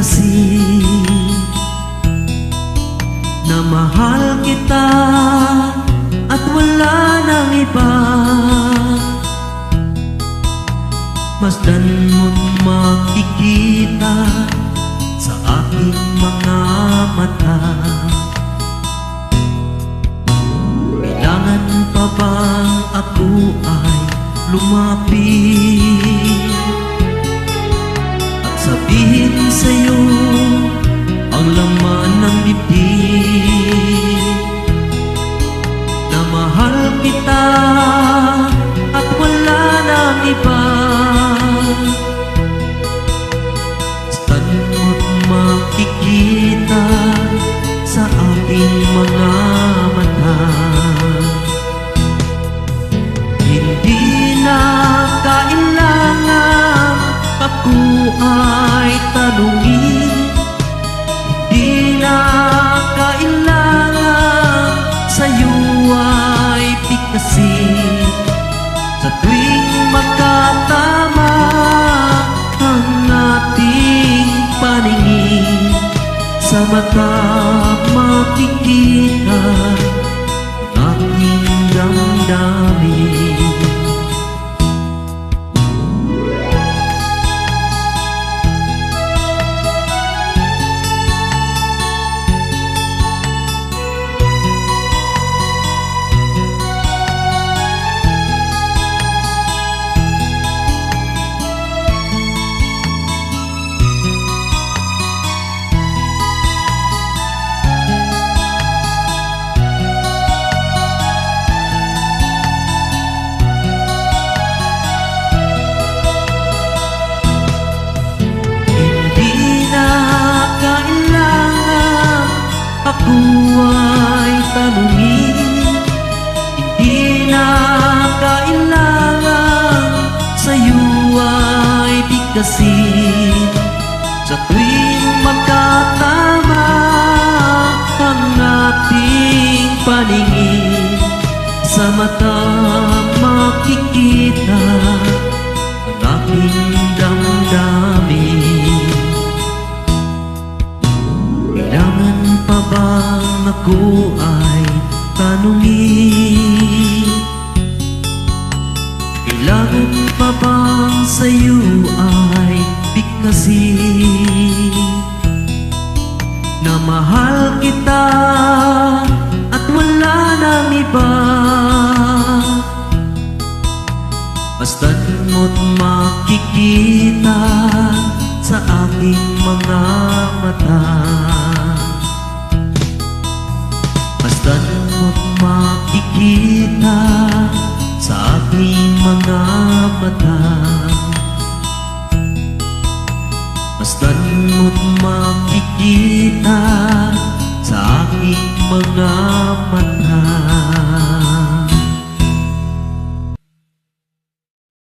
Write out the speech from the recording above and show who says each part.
Speaker 1: kasi Na mahal kita At wala nang iba. Masdan mo't makikita Sa aking mga mata. Kailangan pa bang ako ay lumapit sabihin sa'yo ang laman ng dibdib Na mahal kita at wala nang iba. Saan mo't makikita sa aking ay tanungin. Hindi na kailangan sa'yo ay pikasin Sa tuwing makatama ang ating paningin Sa mata makikita ako ay tanungin Hindi na kailangan sa'yo ay Sa tuwing magkatama ang ating paningin Sa mata makikita ang aking ako ay tanungin? Kailangan pa bang sa'yo ay bigkasin? Na mahal kita at wala nang iba Basta't mo't makikita sa aking mga mata mata. Basta't mo't makikita sa aking mga